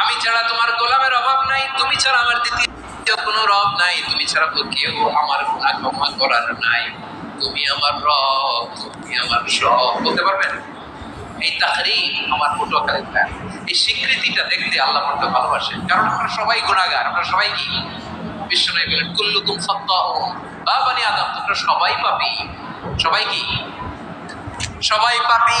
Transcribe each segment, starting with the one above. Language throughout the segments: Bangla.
আমি ছাড়া তোমার গোলামের অভাব নাই, তুমি ছাড়া আমার দ্বিতীয় কোনো রব নাই, তুমি ছাড়া তো কেউ আমার ক্ষমা করার নাই। তুমি আমার রব, তুমি আমার সব, বলতে পারবেন? এই তাহারি আমার পটুয়াখালী ফ্যান এই স্বীকৃতিটা দেখতে আল্লাহ বড্ড ভালোবাসেন কারণ আমরা সবাই গুণাগার আমরা সবাই কি? বিশ্ব নয় বলেন, কুল্লুকুম সত্তাহ বাবানি আদম, তোমরা সবাই পাবি সবাই কি? সবাই পাপি।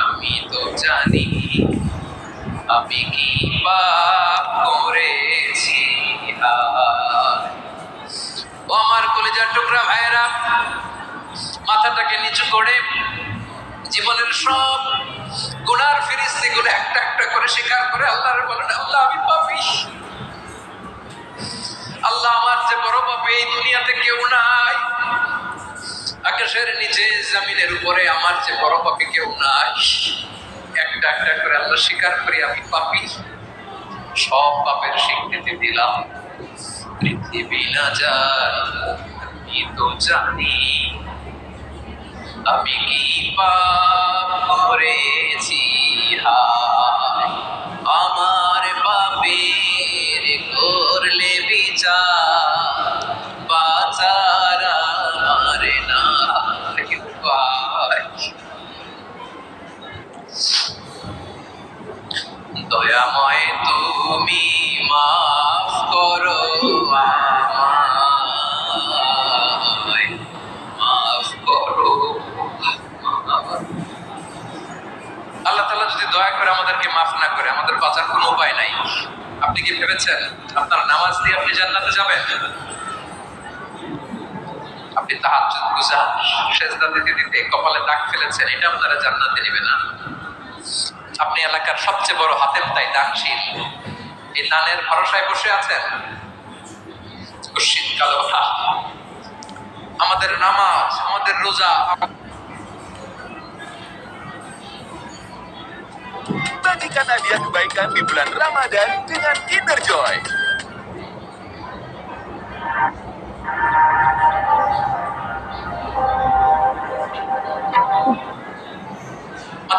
আমি তো জানি আমি কি পাপ করেছি। ও আমার কলেজার টুকরা ভাইয়েরা, মাথাটাকে নিচু করে জীবনের সব গুনার ফিরিস্তি গুলো একটা একটা করে স্বীকার করে আল্লাহর বলেন আল্লাহ, আমি পাপি জমিনের উপরে আমার যে বড় পাপি কেউ নাই, একটা একটা করে আল্লাহ স্বীকার করি, আমি পাপি। সব পাপের স্বীকৃতি দিলাম। পৃথিবী না আমি তো জানি। আমি কি পাপ করেছি? হায় মাফ করো আল্লাহ তাআলা যদি দয়া করে আমাদেরকে মাফ না করে, আমাদের বাঁচার কোনো উপায় নাই। আপনি কি ভেবেছেন আপনার নামাজ দিয়ে আপনি জান্নাতে যাবেন? আপনি তাহাজ্জুদ সেজদা দিতে কপালে দাগ ফেলেছেন, এটা আপনারা জান্নাতে নেবে না। আপনি এলাকার সবচেয়ে বড় হাতের তাই দানশীল। এই দানের ভরসায় বসে আছেন শীতকালে ওঠা আমাদের নামাজ আমাদের রোজা Bagikan hadiah kebaikan di bulan Ramadan dengan Kinder Joy.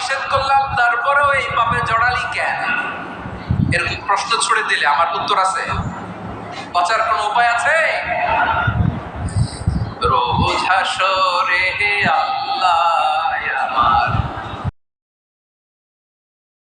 নিষেধ করলাম, তারপরেও এই পাপে জড়ালি কেন? এরকম প্রশ্ন ছুড়ে দিলে আমার উত্তর আছে। বাঁচার কোনো উপায় আছে?